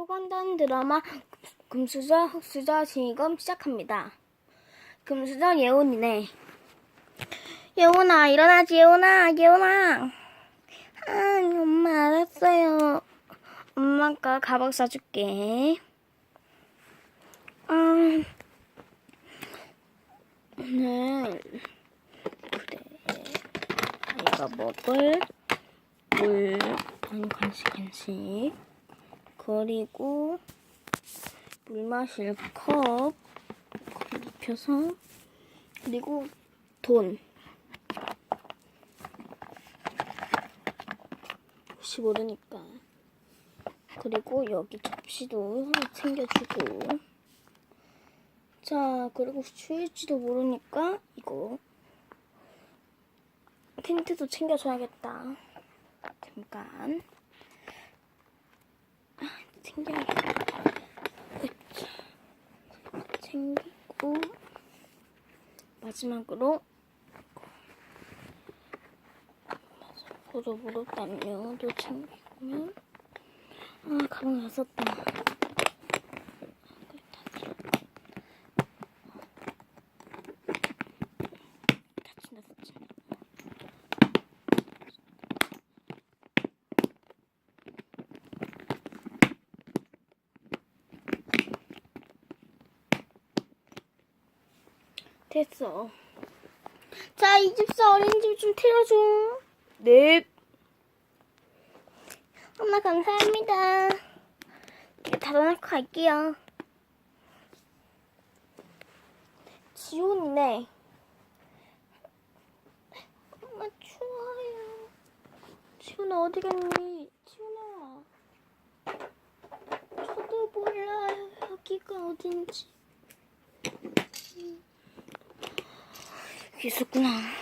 소관단 드라마 금수저 흑수저 진검 시작합니다. 금수저 예원이네. 예원아 일어나지 예원아 예원아. 아 엄마 알았어요. 엄마가 가방 사줄게. 아 오늘 그래 아이가 먹을 물 아니 간식 간식 그리고 물 마실 컵 거기 입혀서 그리고 돈. 혹시 모르니까. 그리고 여기 접시도 챙겨주고. 자 그리고 추울지도 모르니까 이거 텐트도 챙겨줘야겠다. 잠깐. 아, 챙겨야겠다. 챙기고 마지막으로 보도 무릎 담요도 챙기면 아 가방 안 썼다 다친다 다친다 됐어. 자, 이 집사 어린이집 좀 태워줘. 네. 엄마 감사합니다. 이거 닫아놓고 갈게요. 지훈이네. 엄마 추워요. 지훈아 어디 갔니? 지훈아. 저도 몰라요. 여기가 어딘지. 여기 있었구나.